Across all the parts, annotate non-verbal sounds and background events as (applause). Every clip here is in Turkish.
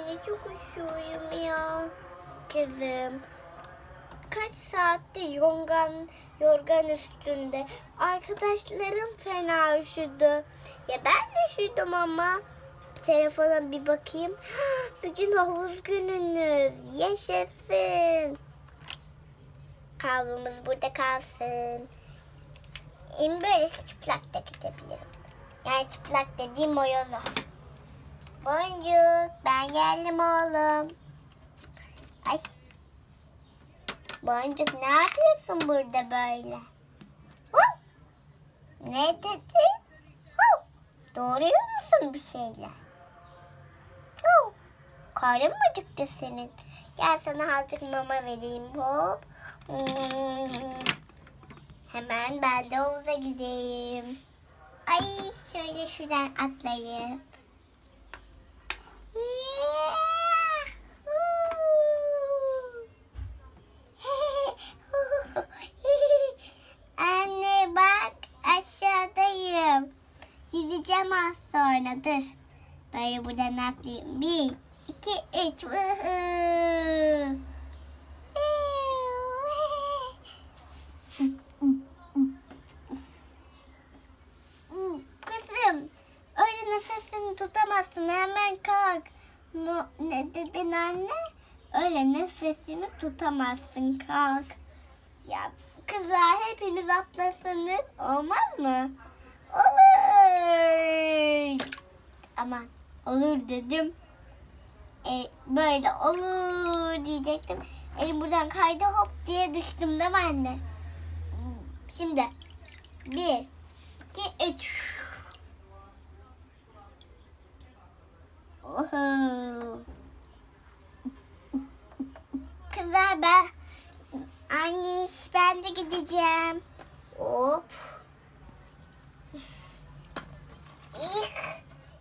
anne çok üşüyorum ya. Kızım. Kaç saattir yorgan, yorgan üstünde. Arkadaşlarım fena üşüdü. Ya ben de üşüdüm ama. Telefona bir bakayım. (gasps) Bugün havuz gününüz. Yaşasın. Havlumuz burada kalsın. Em böyle çıplak da gidebilirim. Yani çıplak dediğim o yolu. Boncuk ben geldim oğlum. Ay. Boncuk ne yapıyorsun burada böyle? Huh? Ne dedin? Huh? Doğruyor musun bir şeyler? Huh? Karnın mı acıktı senin? Gel sana azıcık mama vereyim hop. Hemen ben de gideyim. Ay şöyle şuradan atlayayım. Anne bak aşağıdayım. Gideceğim az sonra dur. Böyle buradan atlayayım. Bir, iki, üç. Kızım öyle nefesini tutamazsın hemen kalk. No, ne dedin anne? Öyle nefesini tutamazsın kalk. Ya kızlar hepiniz atlasanız olmaz mı? Olur. Aman olur dedim. E, böyle olur diyecektim. Elim buradan kaydı hop diye düştüm değil mi anne? Şimdi bir, iki, üç. Oho. Kızlar ben anne ben de gideceğim. Hop. İh.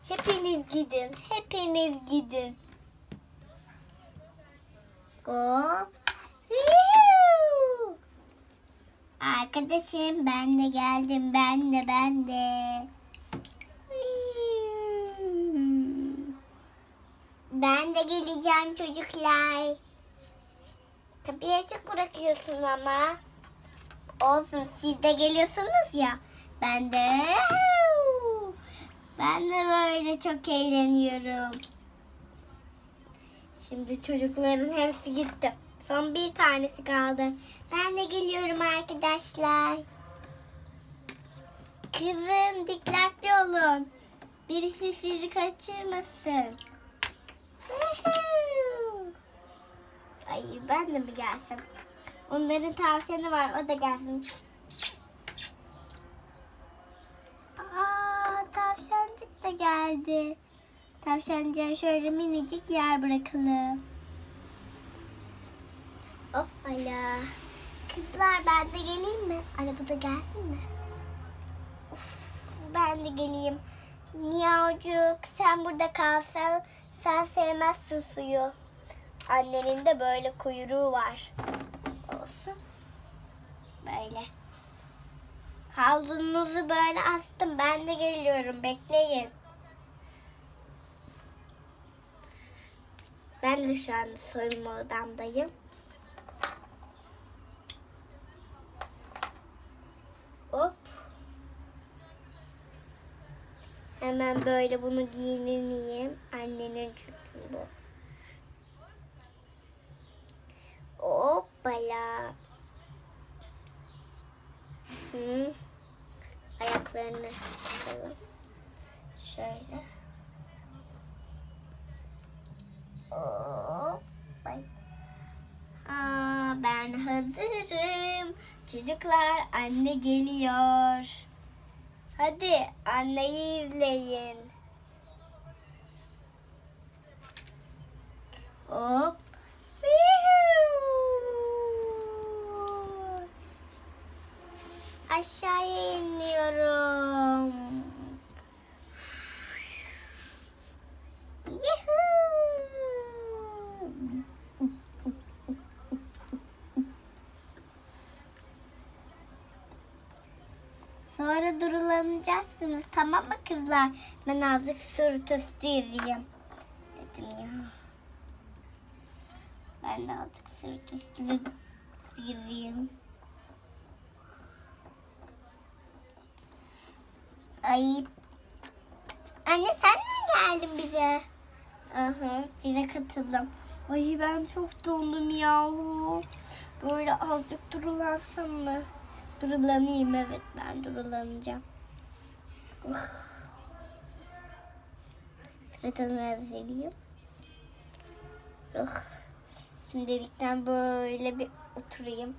Hepiniz gidin. Hepiniz gidin. Hop. Arkadaşım ben de geldim. Ben de ben de. Ben de geleceğim çocuklar. Tabii açık bırakıyorsun ama. Olsun siz de geliyorsunuz ya. Ben de ben de böyle çok eğleniyorum. Şimdi çocukların hepsi gitti. Son bir tanesi kaldı. Ben de geliyorum arkadaşlar. Kızım dikkatli olun. Birisi sizi kaçırmasın. Ay ben de mi gelsem? Onların tavşanı var o da gelsin. Aa tavşancık da geldi. Tavşancığa şöyle minicik yer bırakalım. Hoppala. Kızlar ben de geleyim mi? Araba da gelsin mi? Of, ben de geleyim. Miyavcuk sen burada kalsan sen sevmezsin suyu. Annenin de böyle kuyruğu var. Olsun. Böyle. Havlunuzu böyle astım. Ben de geliyorum. Bekleyin. Ben de şu anda soyunma odamdayım. Hop. Hemen böyle bunu giyineyim. Annenin çünkü bu. Hoppala. Hı. Ayaklarını takalım. Şöyle. Ay. Aa, ben hazırım. Çocuklar anne geliyor. Hadi anneyi izleyin. Hop. Aşağıya iniyorum. Sonra durulanacaksınız tamam mı kızlar? Ben azıcık sırt üstü yüzeyim. Dedim ya. Ben de artık sırt üstü yüzeyim. Ay. Anne sen de mi geldin bize? Aha, size katıldım. Ay ben çok dondum yahu. Böyle azıcık durulansam mı? Durulanayım evet ben durulanacağım. Sırtını vereyim. Uh. Şimdilikten böyle bir oturayım.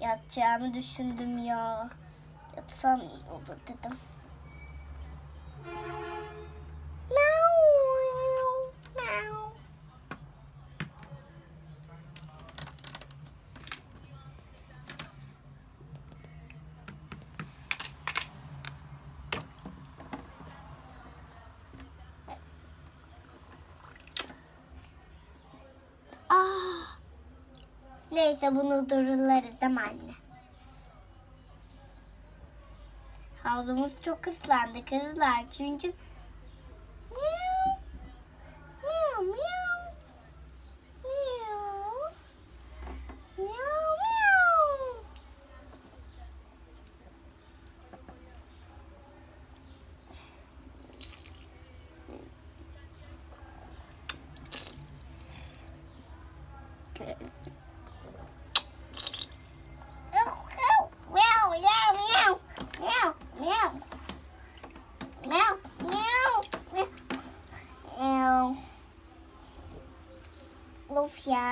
Yatacağımı düşündüm ya. Yatsam iyi olur dedim. Neyse bunu dururlarız değil mi anne? Havlumuz çok ıslandı kızlar çünkü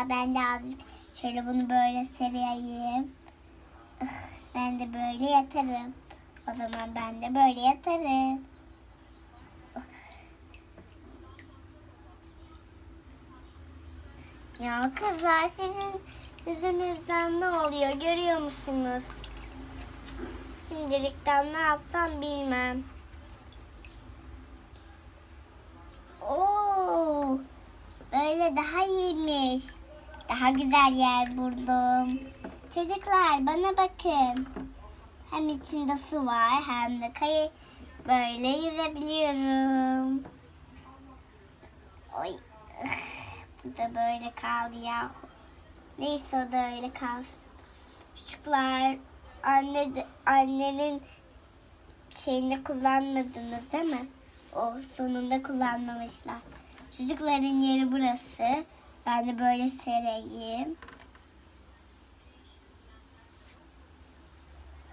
ben de azıcık şöyle bunu böyle sereyim. Ben de böyle yatarım. O zaman ben de böyle yatarım. Ya kızlar sizin yüzünüzden ne oluyor görüyor musunuz? Şimdilikten ne yapsam bilmem. Oo, böyle daha iyiymiş. Daha güzel yer buldum. Çocuklar bana bakın. Hem içinde su var hem de kayı böyle yüzebiliyorum. Oy. Bu da böyle kaldı ya. Neyse o da öyle kalsın. Çocuklar anne annenin şeyini kullanmadınız değil mi? O sonunda kullanmamışlar. Çocukların yeri burası. Ben de böyle sereyim.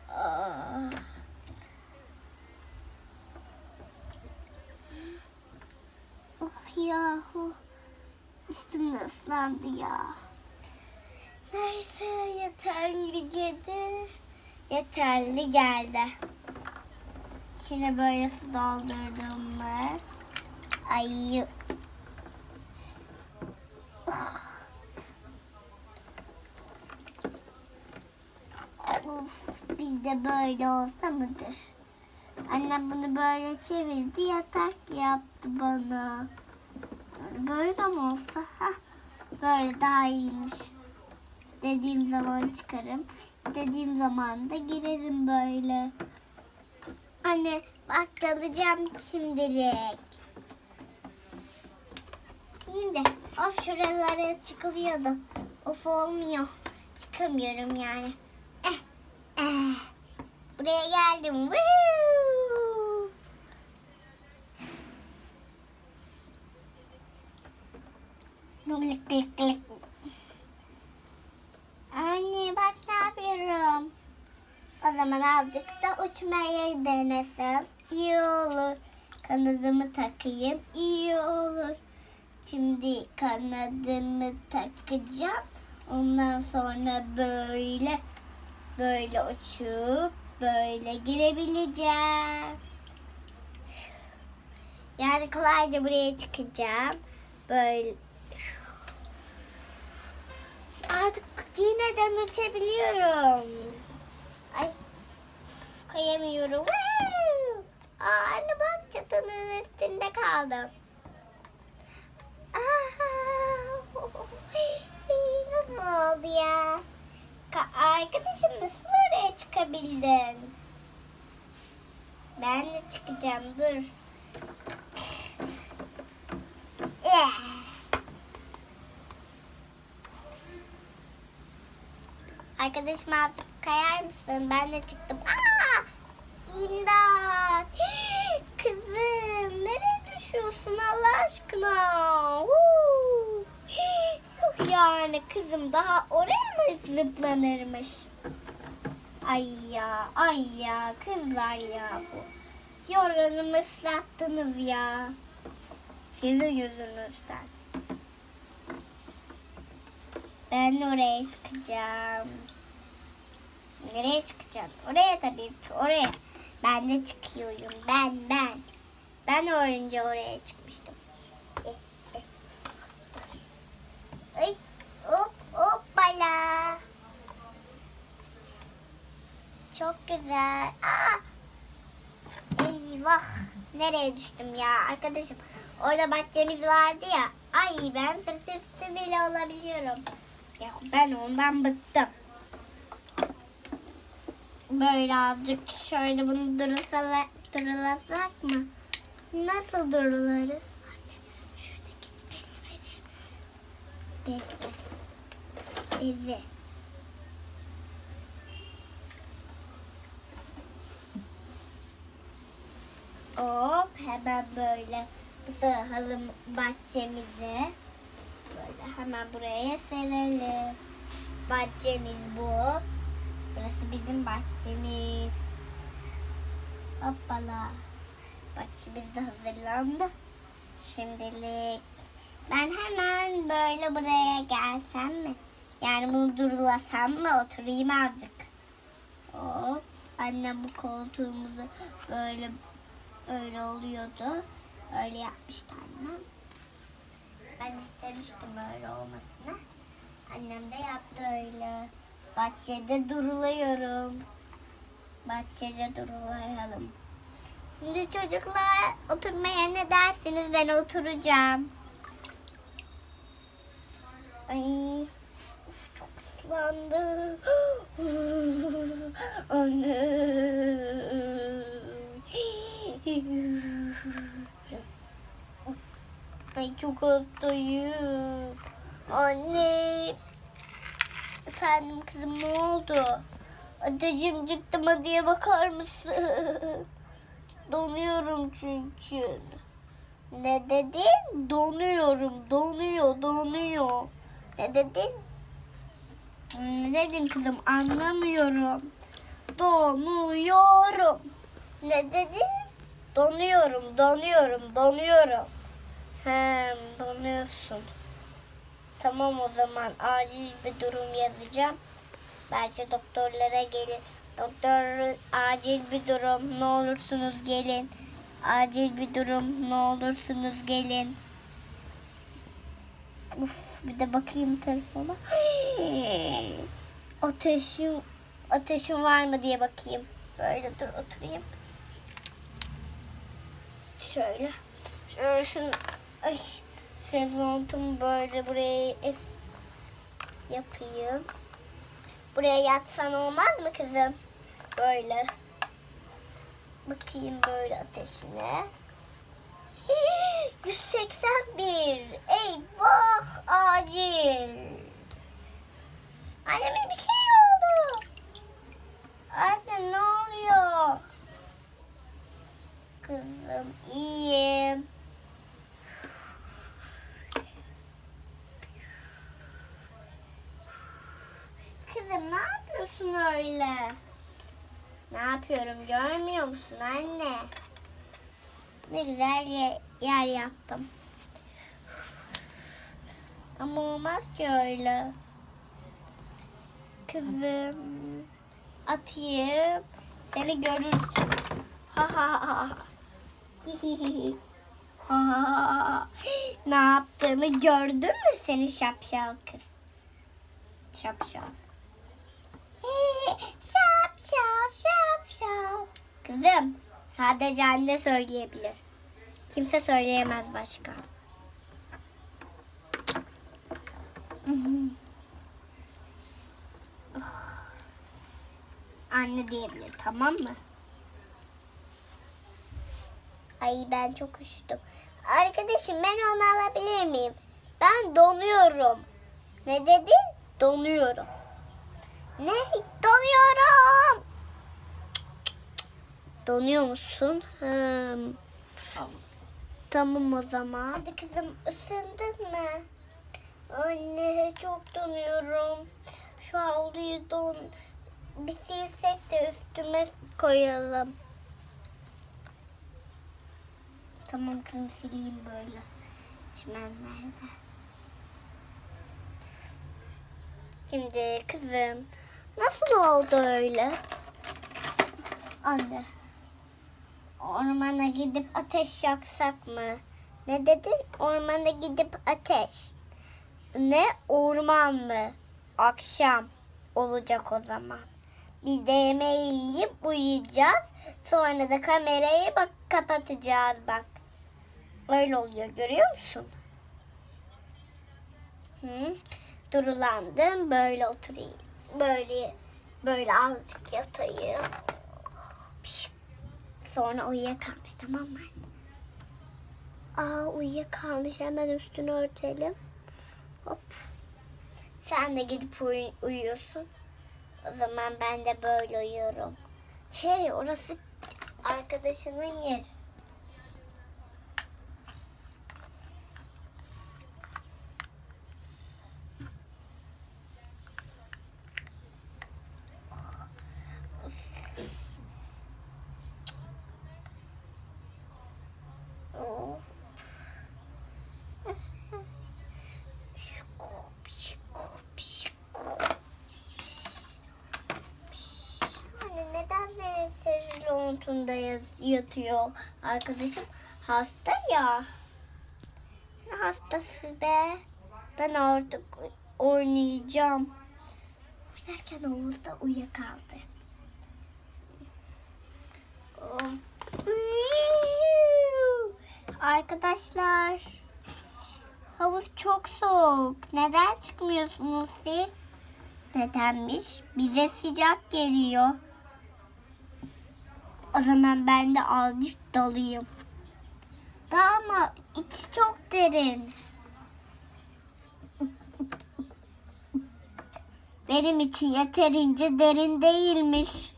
Aa. Oh yahu. Üstüm de ıslandı ya. Neyse yeterli geldi. Yeterli geldi. İçine böyle su doldurdum mu? Ay. Of, bir de böyle olsa mıdır? Annem bunu böyle çevirdi, yatak yaptı bana. Böyle mi olsa? Hah, böyle daha iyiymiş. Dediğim zaman çıkarım. Dediğim zaman da girerim böyle. Anne bak dalacağım şimdilik. De of şuralara çıkılıyordu. Of olmuyor. Çıkamıyorum yani. Eh, eh. Buraya geldim. Woo! Anne bak ne yapıyorum. O zaman azıcık da uçmayı denesem iyi olur. Kanadımı takayım iyi olur. Şimdi kanadımı takacağım. Ondan sonra böyle böyle uçup böyle girebileceğim. Yani kolayca buraya çıkacağım. Böyle Artık yeniden uçabiliyorum. Ay kayamıyorum. Aa, anne bak çatının üstünde kaldım. (laughs) Nasıl oldu ya? Arkadaşım nasıl oraya çıkabildin? Ben de çıkacağım dur. (laughs) Arkadaşım azıcık kayar mısın? Ben de çıktım. Aa! İmdat! (gasps) Kızım nereye düşüyorsun Allah aşkına? Yani kızım daha oraya mı zıplanırmış? Ay ya, ay ya, kızlar ya bu. Yorganumu ıslattınız ya. Sizin yüzünüzden. Ben oraya çıkacağım. Nereye çıkacağım? Oraya tabii ki, oraya. Ben de çıkıyorum, ben, ben. Ben önce oraya çıkmıştım. Ay, hop, hoppala. Çok güzel. Aa! Eyvah. Nereye düştüm ya arkadaşım? Orada bahçemiz vardı ya. Ay ben sırt üstü bile olabiliyorum. Ya ben ondan bıktım. Böyle azıcık şöyle bunu durulsa, durulasak mı? Nasıl durularız? Bez. Bezi. Hop hemen böyle sığalım bahçemize. Böyle hemen buraya serelim. Bahçemiz bu. Burası bizim bahçemiz. Hoppala. Bahçemiz de hazırlandı. Şimdilik ben hemen böyle buraya gelsem mi? Yani bunu durulasam mı? Oturayım azıcık. Hop. Annem bu koltuğumuzu böyle öyle oluyordu. Öyle yapmıştı annem. Ben istemiştim öyle olmasını. Annem de yaptı öyle. Bahçede duruluyorum. Bahçede durulayalım. Şimdi çocuklar oturmaya ne dersiniz? Ben oturacağım. Ay, uf, çok ıslandı. (gasps) Anne. (gasps) Ay çok hastayım. Anne. Efendim kızım ne oldu? Ateşim çıktı mı diye bakar mısın? (laughs) Donuyorum çünkü. Ne dedin? Donuyorum. Donuyor, donuyor. Ne dedin? Hmm, Ne dedin kızım? Anlamıyorum. Donuyorum. Ne dedin? Donuyorum, donuyorum, donuyorum. Hem donuyorsun. Tamam o zaman acil bir durum yazacağım. Belki doktorlara gelir. Doktor acil bir durum ne olursunuz gelin. Acil bir durum ne olursunuz gelin. Uf bir de bakayım telefona. (gasps) Ateşim ateşim var mı diye bakayım. Böyle dur oturayım. Şöyle. Şöyle şunu ay şezlongumu böyle buraya es yapayım. Buraya yatsan olmaz mı kızım? Böyle. Bakayım böyle ateşine. (laughs) 181. Eyvah acil. Anneme bir şey oldu. Anne ne oluyor? Kızım iyiyim. Kızım ne yapıyorsun öyle? Ne yapıyorum görmüyor musun anne? Ne güzel ye- yer yaptım. Ama olmaz ki öyle. Kızım atayım. Seni görürsün. Ha ha ha. Hi hi hi. Ha. Ne yaptığımı gördün mü seni şapşal kız? Şapşal. (laughs) Şap şap şap şap. Kızım sadece anne söyleyebilir. Kimse söyleyemez başka. Anne diyebilir tamam mı? Ay ben çok üşüdüm. Arkadaşım ben onu alabilir miyim? Ben donuyorum. Ne dedin? Donuyorum. Ne? Donuyorum. Donuyor musun? Hmm. Tamam. Tamam o zaman. Hadi kızım ısındın mı? Anne çok donuyorum. Şu havluyu don bir silsek de üstüme koyalım. Tamam kızım sileyim böyle. Çimenlerde. Şimdi kızım nasıl oldu öyle? Anne. Ormana gidip ateş yaksak mı? Ne dedin? Ormana gidip ateş. Ne? Orman mı? Akşam olacak o zaman. Biz de yemeği yiyip uyuyacağız. Sonra da kamerayı bak kapatacağız bak. Öyle oluyor görüyor musun? Hı? Durulandım. Böyle oturayım. Böyle böyle azıcık yatayım. Pişt. Sonra uyuyakalmış tamam mı? Aa uyuyakalmış hemen üstünü örtelim. Hop. Sen de gidip uyu- uyuyorsun. O zaman ben de böyle uyuyorum. Hey orası arkadaşının yeri. Oh. Anne neden senin sezlontunda yatıyor arkadaşım? Hasta ya. Ne hastası be? Ben artık oynayacağım. Oynarken Oğuz da uyuyakaldı. Oh. Arkadaşlar havuz çok soğuk. Neden çıkmıyorsunuz siz? Nedenmiş? Bize sıcak geliyor. O zaman ben de azıcık dalayım. Daha ama içi çok derin. Benim için yeterince derin değilmiş.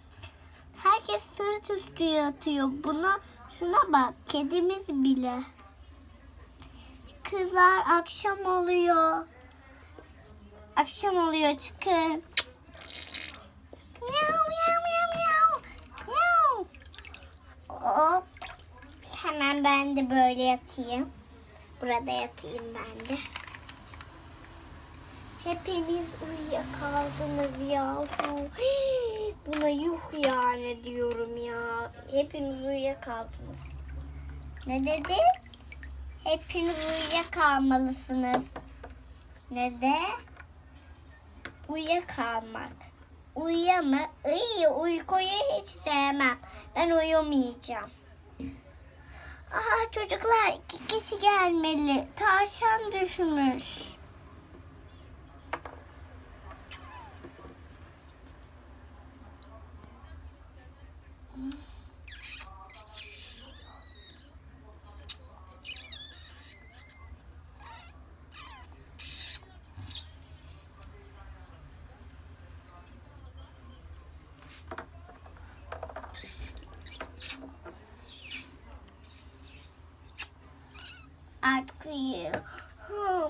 Herkes sırt üstü yatıyor. Buna şuna bak. Kedimiz bile. Kızlar akşam oluyor. Akşam oluyor çıkın. Hop. Hemen ben de böyle yatayım. Burada yatayım ben de. Hepiniz uyuyakaldınız yahu. Hii, Buna yuh yani diyorum ya. Hepiniz uyuyakaldınız. Ne dedi? Hepiniz uyuyakalmalısınız. Ne de? Uyuyakalmak. Uyuyama. İyi uykuyu hiç sevmem. Ben uyumayacağım. Aha çocuklar iki kişi gelmeli. Tavşan düşmüş. Artık uyuyor. Ha,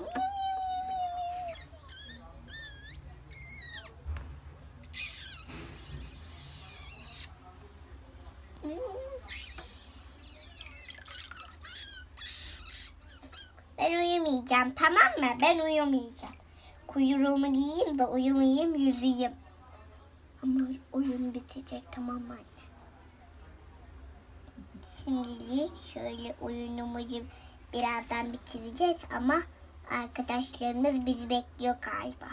Ben uyumayacağım tamam mı? Ben uyumayacağım. Kuyruğumu giyeyim de uyumayayım yüzeyim. Ama oyun bitecek tamam mı anne? Şimdilik şöyle oyunumuzu birazdan bitireceğiz ama arkadaşlarımız bizi bekliyor galiba.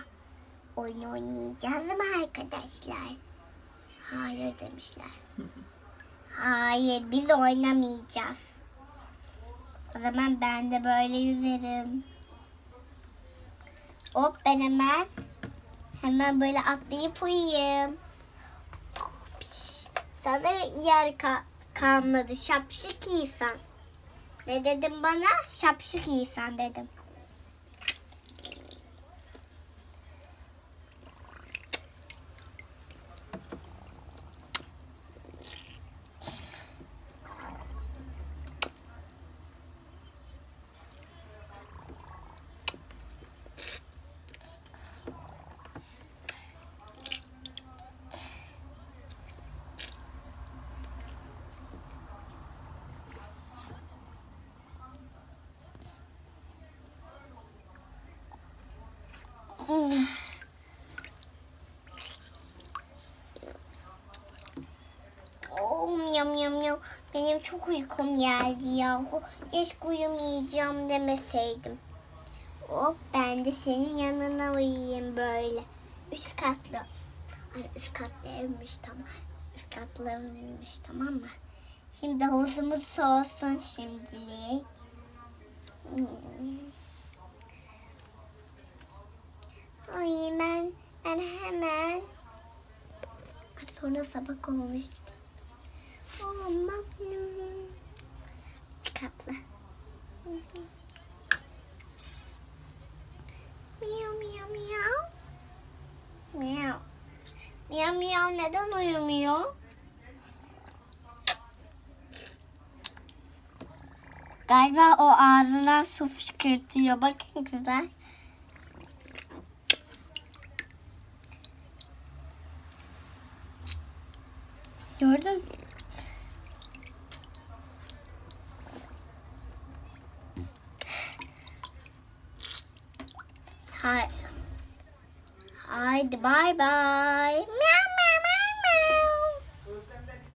Oyun oynayacağız mı arkadaşlar? Hayır demişler. (laughs) Hayır biz oynamayacağız. O zaman ben de böyle yüzerim. Hop ben hemen hemen böyle atlayıp uyuyayım. Sana yer ka- kalmadı şapşık insan. Ne dedim bana? Şapşık insan dedim. Oh yam yam. Benim çok uykum geldi yahu. Keşke uyumayacağım demeseydim. Hop ben de senin yanına uyuyayım böyle. Üst katlı. Ay üst katlı evmiş tamam. Üst katlı evmiş tamam mı? Şimdi havuzumuz soğusun şimdilik. Hmm. Ay ben ben hemen sonra sabah olmuştu. Aman. Katlı. Miyav miyav miyav. Miyav. Miyav miyav neden uyumuyor? Galiba o ağzından su fışkırtıyor. Bakın güzel. Hi, Hayır. Bye, bye.